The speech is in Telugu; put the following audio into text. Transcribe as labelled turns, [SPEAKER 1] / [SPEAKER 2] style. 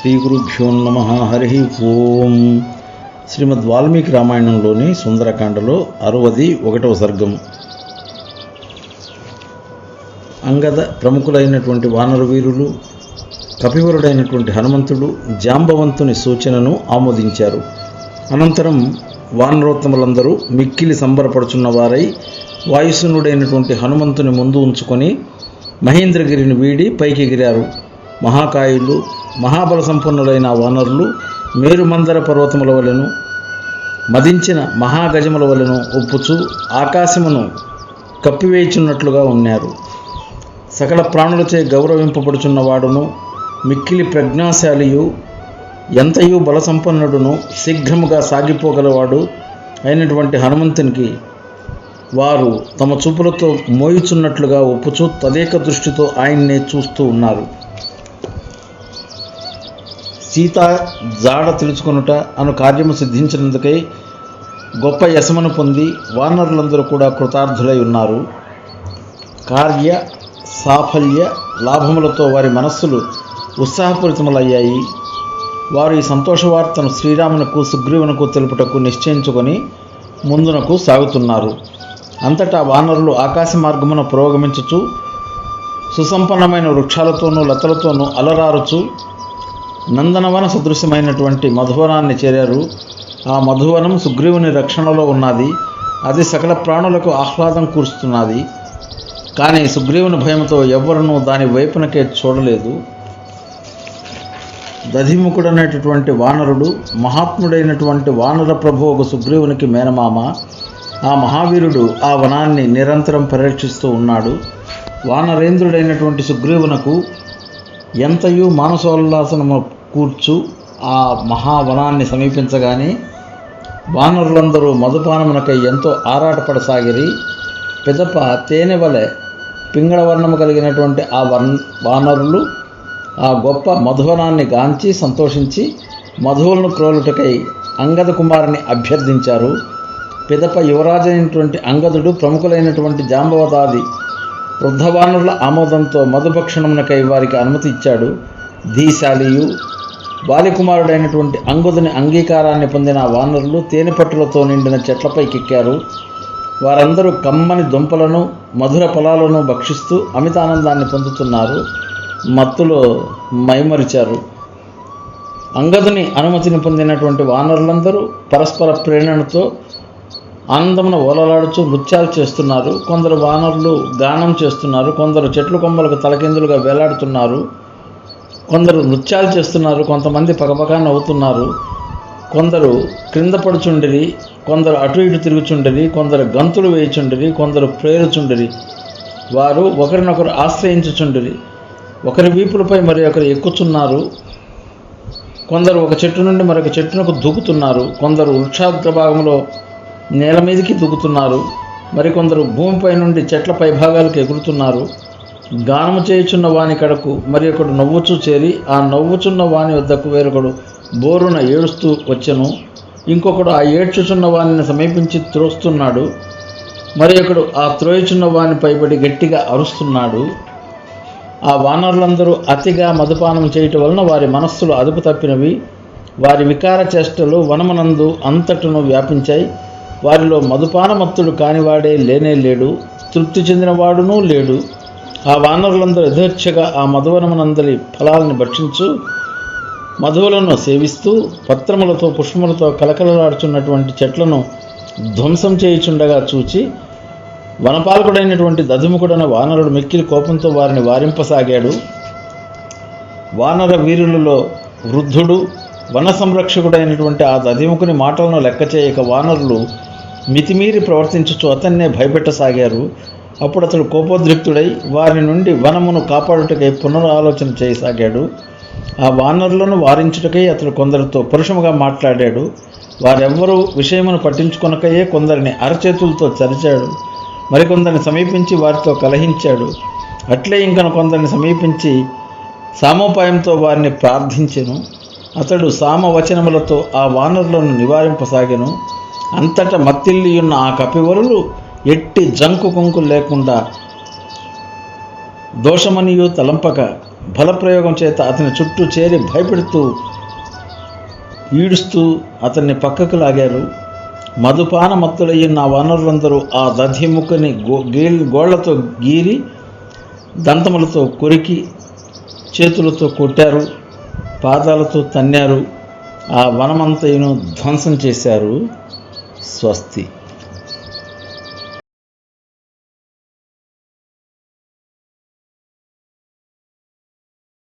[SPEAKER 1] శ్రీగురుభ్యో నమ హరి ఓం. శ్రీమద్ వాల్మీకి రామాయణంలోని సుందరకాండలో అరవది ఒకటవ సర్గం. అంగద ప్రముఖులైనటువంటి వానర వీరులు కపివరుడైనటువంటి హనుమంతుడు జాంబవంతుని సూచనను ఆమోదించారు. అనంతరం వానరోత్తములందరూ మిక్కిలి సంబరపడుచున్న వారై వాయుసునుడైనటువంటి హనుమంతుని ముందు ఉంచుకొని మహేంద్రగిరిని వీడి పైకి ఎగిరారు మహాకాయులు మహాబల సంపన్నులైన వానరులు మేరుమందర పర్వతముల వలెను మదించిన మహాగజముల వలెను ఒప్పుచు ఆకాశమును కప్పివేయుచున్నట్లుగా ఉన్నారు. సకల ప్రాణులచే గౌరవింపబడుచున్నవాడును మిక్కిలి ప్రజ్ఞాశాలియు ఎంతయు బలసంపన్నుడును శీఘ్రముగా సాగిపోగలవాడు అయినటువంటి హనుమంతునికి వారు తమ చూపులతో మోయుచున్నట్లుగా ఒప్పుచూ తదేక దృష్టితో ఆయన్నే చూస్తూ ఉన్నారు. సీత జాడ తెలుసుకొనుట అను కార్యము సిద్ధించినందుకై గొప్ప యశమును పొంది వానరులందరూ కూడా కృతార్థులై ఉన్నారు. కార్య సాఫల్య లాభములతో వారి మనస్సులు ఉత్సాహపూరితములయ్యాయి. వారు ఈ సంతోష వార్తను శ్రీరామునకు సుగ్రీవునకు తెలుపుటకు నిశ్చయించుకొని ముందునకు సాగుతున్నారు. అంతటా వానరులు ఆకాశ మార్గమున పురోగమించుచు సుసంపన్నమైన వృక్షాలతోనూ లతలతోనూ అలరారుచు నందనవన సదృశ్యమైనటువంటి మధువనాన్ని చేరారు. ఆ మధువనం సుగ్రీవుని రక్షణలో ఉన్నది. అది సకల ప్రాణులకు ఆహ్లాదం కూరుస్తున్నది. కానీ సుగ్రీవుని భయంతో ఎవరనూ దాని వైపునకే చూడలేదు. దధిముఖుడనేటటువంటి వానరుడు మహాత్ముడైనటువంటి వానర ప్రభు ఒక సుగ్రీవునికి మేనమామ. ఆ మహావీరుడు ఆ వనాన్ని నిరంతరం పరీక్షిస్తూ ఉన్నాడు. వానరేంద్రుడైనటువంటి సుగ్రీవునకు ఎంతయు మానసోల్లాసనము కూర్చు ఆ మహావనాన్ని సమీపించగానే వానరులందరూ మధుపానమునకై ఎంతో ఆరాటపడసాగిరి. పిదప తేనె వలె పింగళ వర్ణము కలిగినటువంటి ఆ వర్ణ వానరులు ఆ గొప్ప మధువనాన్ని గాంచి సంతోషించి మధువులను క్రోలుటకై అంగద కుమారుని అభ్యర్థించారు. పిదప యువరాజైనటువంటి అంగదుడు ప్రముఖులైనటువంటి జాంబవతాది వృద్ధవానుల ఆమోదంతో మధుభక్షణమునకై వారికి అనుమతి ఇచ్చాడు. ధీశాలియు బాలికుమారుడైనటువంటి అంగుదుని అంగీకారాన్ని పొందిన వానరులు తేనెపట్టులతో నిండిన చెట్లపైకెక్కారు వారందరూ కమ్మని దుంపలను మధుర ఫలాలను భక్షిస్తూ అమితానందాన్ని పొందుతున్నారు. మత్తులో మైమరిచారు. అంగదుని అనుమతిని పొందినటువంటి వానరులందరూ పరస్పర ప్రేరణతో ఆనందమున ఓలలాడుచూ నృత్యాలు చేస్తున్నారు. కొందరు వానరులు గానం చేస్తున్నారు. కొందరు చెట్లు కొమ్మలకు తలకిందులుగా వేలాడుతున్నారు. కొందరు నృత్యాలు చేస్తున్నారు కొంతమంది పగపగా నవ్వుతున్నారు కొందరు క్రింద పడుచుండిరి కొందరు అటు ఇటు తిరుగుచుండిరి కొందరు గంతులు వేయుచుండిరి కొందరు ప్రేరుచుండిరి. వారు ఒకరినొకరు ఆశ్రయించుచుండిరి. ఒకరి వీపులపై మరి ఒకరు ఎక్కుచున్నారు కొందరు ఒక చెట్టు నుండి మరొక చెట్టునకు దూకుతున్నారు. కొందరు వృక్షాగ్ర భాగంలో నేల మీదకి దూకుతున్నారు. మరికొందరు భూమిపై నుండి చెట్ల పైభాగాలకు ఎగురుతున్నారు. గానము చేయుచున్న వాని కడకు మరి ఒకడు నవ్వుచు చేరి ఆ నవ్వుచున్న వాని వద్దకు వేరొకడు బోరున ఏడుస్తూ వచ్చెను. ఇంకొకడు ఆ ఏడ్చుచున్న వానిని సమీపించి త్రోస్తున్నాడు. మరి ఒకడు ఆ త్రోయుచున్న వాని పైబడి గట్టిగా అరుస్తున్నాడు. ఆ వానరులందరూ అతిగా మధుపానం చేయటం వలన వారి మనస్సులు అదుపు తప్పినవి. వారి వికార చేష్టలు వనమనందు అంతటను వ్యాపించాయి. వారిలో మధుపానమత్తుడు కానివాడే లేనే లేడు. తృప్తి చెందినవాడునూ లేడు. ఆ వానరులందరూ యథేచ్ఛగా ఆ మధువనమునందరి ఫలాలను భక్షించు మధువులను సేవిస్తూ పత్రములతో పుష్పములతో కలకలలాడుచున్నటువంటి చెట్లను ధ్వంసం చేయుచుండగా చూచి వనపాలకుడైనటువంటి దధుముకుడైన వానరుడు మిక్కిలి కోపంతో వారిని వారింపసాగాడు. వానర వీరులలో వృద్ధుడు వన సంరక్షకుడైనటువంటి ఆ దధిముఖుని మాటలను లెక్క చేయక వానరులు మితిమీరి ప్రవర్తించుచు అతన్నే భయపెట్టసాగారు. అప్పుడు అతడు కోపోద్రిక్తుడై వారి నుండి వనమును కాపాడుటకై పునరాలోచన చేయసాగాడు. ఆ వానరులను వారించుటకై అతడు కొందరితో పురుషముగా మాట్లాడాడు. వారెవ్వరూ విషయమును పట్టించుకొనకయే కొందరిని అరచేతులతో చరిచాడు. మరికొందరిని సమీపించి వారితో కలహించాడు. అట్లే ఇంకను కొందరిని సమీపించి సామోపాయంతో వారిని ప్రార్థించెను. అతడు సామవచనములతో ఆ వానరులను నివారింపసాగెను. అంతటా మత్తిల్లియున్న ఆ కపివరులు ఎట్టి జంకు కొంకు లేకుండా దోషమనియు తలంపక బలప్రయోగం చేత అతని చుట్టూ చేరి భయపెడుతూ ఈడుస్తూ అతన్ని పక్కకు లాగారు. మధుపాన మత్తులయ్యిన నా వనరులందరూ ఆ దధిముఖని గో గీల్ గోళ్ళతో గీరి దంతములతో కొరికి చేతులతో కొట్టారు. పాదాలతో తన్నారు. ఆ వనమంతయును ధ్వంసం చేశారు. స్వస్తి.